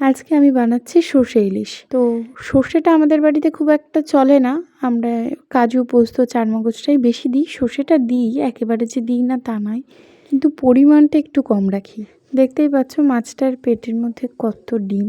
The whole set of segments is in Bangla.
আজকে আমি বানাচ্ছি সর্ষে ইলিশ। তো সর্ষেটা আমাদের বাড়িতে খুব একটা চলে না। আমরা কাজু, পোস্ত, চারমগজটাই বেশি দিই। সর্ষেটা দিই, একেবারে যে দিই না তা নয়। কিন্তু পরিমাণটা একটু কম রাখি। দেখতেই পাচ্ছ মাছটার পেটের মধ্যে কত ডিম।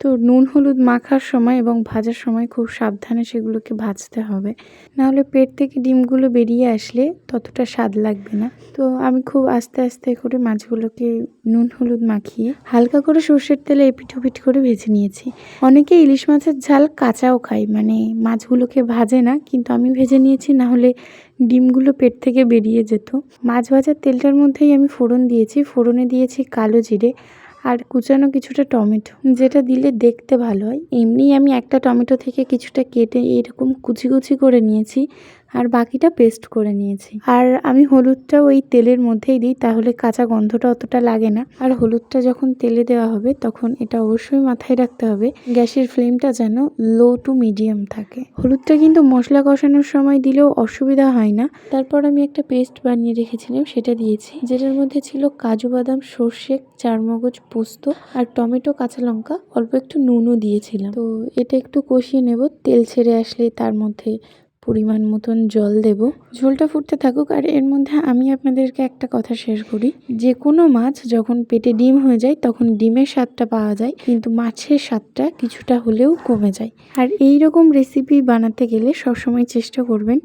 তো নুন হলুদ মাখার সময় এবং ভাজার সময় খুব সাবধানে সেগুলোকে ভাজতে হবে। নাহলে পেট থেকে ডিমগুলো বেরিয়ে আসলে ততটা স্বাদ লাগবে না। তো আমি খুব আস্তে আস্তে করে মাছগুলোকে নুন হলুদ মাখিয়ে হালকা করে সর্ষের তেলে এপিঠ ওপিঠ করে ভেজে নিয়েছি। অনেকে ইলিশ মাছের ঝাল কাঁচাও খায় মানে মাছগুলোকে ভাজে না, কিন্তু আমি ভেজে নিয়েছি না হলে ডিমগুলো পেট থেকে বেরিয়ে যেত। মাছ ভাজার তেলটার মধ্যেই আমি ফোড়ন দিয়েছি। ফোড়নে দিয়েছি কালো জিরে আর কুচানো কিছুটা টমেটো, যেটা দিলে দেখতে ভালো হয়। এমনি আমি একটা টমেটো থেকে কিছুটা কেটে এরকম কুচি কুচি করে নিয়েছি। আর বাকিটা পেস্ট করে নিয়েছি। আর আমি হলুদটা ওই তেলের মধ্যেই দিই, তাহলে কাঁচা গন্ধটা অতটা লাগে না। আর হলুদটা যখন তেলে দেওয়া হবে, তখন এটা অবশ্যই মাথায় রাখতে হবে, গ্যাসের ফ্লেমটা যেন লো টু মিডিয়াম থাকে। হলুদটা কিন্তু মশলা কষানোর সময় দিলেও অসুবিধা হয় না। তারপর আমি একটা পেস্ট বানিয়ে রেখেছিলাম, সেটা দিয়েছি, যেটার মধ্যে ছিল কাজু বাদাম, সর্ষে, চারমগজ, পোস্ত আর টমেটো, কাঁচা লঙ্কা, অল্প একটু নুনও দিয়েছিলাম। তো এটা একটু কষিয়ে নেব, তেল ছেড়ে আসলে তার মধ্যে পরিমাণ মতন জল দেব। ঝোলটা ফুটতে থাকুক আর এর মধ্যে আমি আপনাদেরকে একটা কথা শেয়ার করি। যে কোনো মাছ যখন পেটে ডিম হয়ে যায় তখন ডিমের স্বাদটা পাওয়া যায়, কিন্তু মাছের স্বাদটা কিছুটা হলেও কমে যায়। আর এই রকম রেসিপি বানাতে গেলে সবসময় চেষ্টা করবেন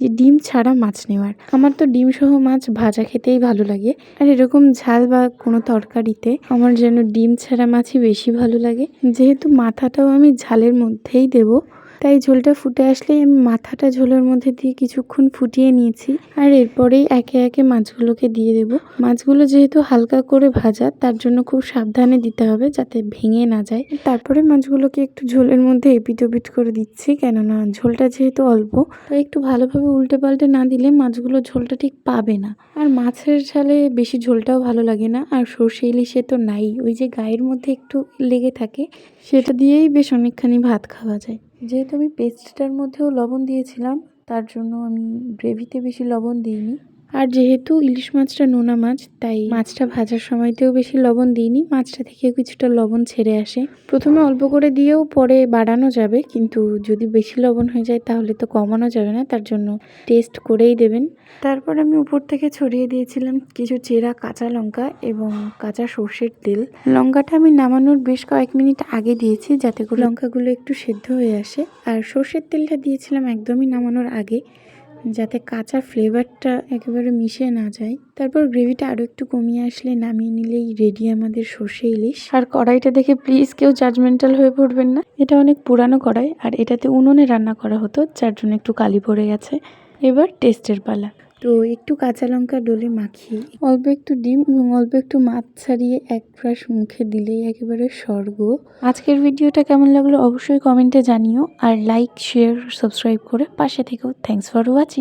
যে ডিম ছাড়া মাছ নেওয়ার। আমার তো ডিম সহ মাছ ভাজা খেতেই ভালো লাগে। আর এরকম ঝাল বা কোনো তরকারিতে আমার যেন ডিম ছাড়া মাছই বেশি ভালো লাগে। যেহেতু মাথাটাও আমি ঝালের মধ্যেই দেবো তাই ঝোলটা ফুটে আসলেই আমি মাথাটা ঝোলের মধ্যে দিয়ে কিছুক্ষণ ফুটিয়ে নিয়েছি। আর এরপরেই একে একে মাছগুলোকে দিয়ে দেব। মাছগুলো যেহেতু হালকা করে ভাজা, তার জন্য খুব সাবধানে দিতে হবে যাতে ভেঙে না যায়। তারপরে মাছগুলোকে একটু ঝোলের মধ্যে এপিট ওপিট করে দিচ্ছি, কেননা ঝোলটা যেহেতু অল্প, তাই একটু ভালোভাবে উল্টে পাল্টে না দিলে মাছগুলো ঝোলটা ঠিক পাবে না। আর মাছের ঝালে বেশি ঝোলটাও ভালো লাগে না, আর সর্ষে ইলিশে তো নাই, ওই যে গায়ের মধ্যে একটু লেগে থাকে, সেটা দিয়েই বেশ অনেকখানি ভাত খাওয়া যায়। যেহেতু আমি পেস্টটার মধ্যেও লবণ দিয়েছিলাম তার জন্য আমি গ্রেভিতে বেশি লবণ দিইনি। আর যেহেতু ইলিশ মাছটা নোনা মাছ, তাই মাছটা ভাজার সময়তেও বেশি লবণ দিইনি। মাছটা থেকে কিছুটা লবণ ছেড়ে আসে। প্রথমে অল্প করে দিয়েও পরে বাড়ানো যাবে, কিন্তু যদি বেশি লবণ হয়ে যায় তাহলে তো কমানো যাবে না, তার জন্য টেস্ট করেই দেবেন। তারপর আমি উপর থেকে ছড়িয়ে দিয়েছিলাম কিছু চেরা কাঁচা লঙ্কা এবং কাঁচা সর্ষের তেল। লঙ্কাটা আমি নামানোর বেশ কয়েক মিনিট আগে দিয়েছি, যাতে করে লঙ্কাগুলো একটু সেদ্ধ হয়ে আসে। আর সর্ষের তেলটা দিয়েছিলাম একদমই নামানোর আগে। যাতে কাঁচা ফ্লেভারটা একেবারে মিশে না যায়। তারপর গ্রেভিটা আরও একটু কমিয়ে আসলে নামিয়ে নিলেই রেডি আমাদের সর্ষে ইলিশ। আর কড়াইটা দেখে প্লিজ কেউ জাজমেন্টাল হয়ে পড়বেন না। এটা অনেক পুরানো কড়াই, আর এটাতে উনুনে রান্না করা হতো, যার জন্য একটু কালি পড়ে গেছে। এবার টেস্টের পালা। তো একটু কাঁচা লঙ্কা ডলে মাখিয়ে, অল্প একটু ডিম এবং অল্প একটু মাছ ছাড়িয়ে এক ফ্রাশ মুখে দিলেই একেবারে স্বর্গ। আজকের ভিডিওটা কেমন লাগল অবশ্যই কমেন্টে জানিও আর লাইক, শেয়ার, সাবস্ক্রাইব করে পাশে থেকেও। Thanks for watching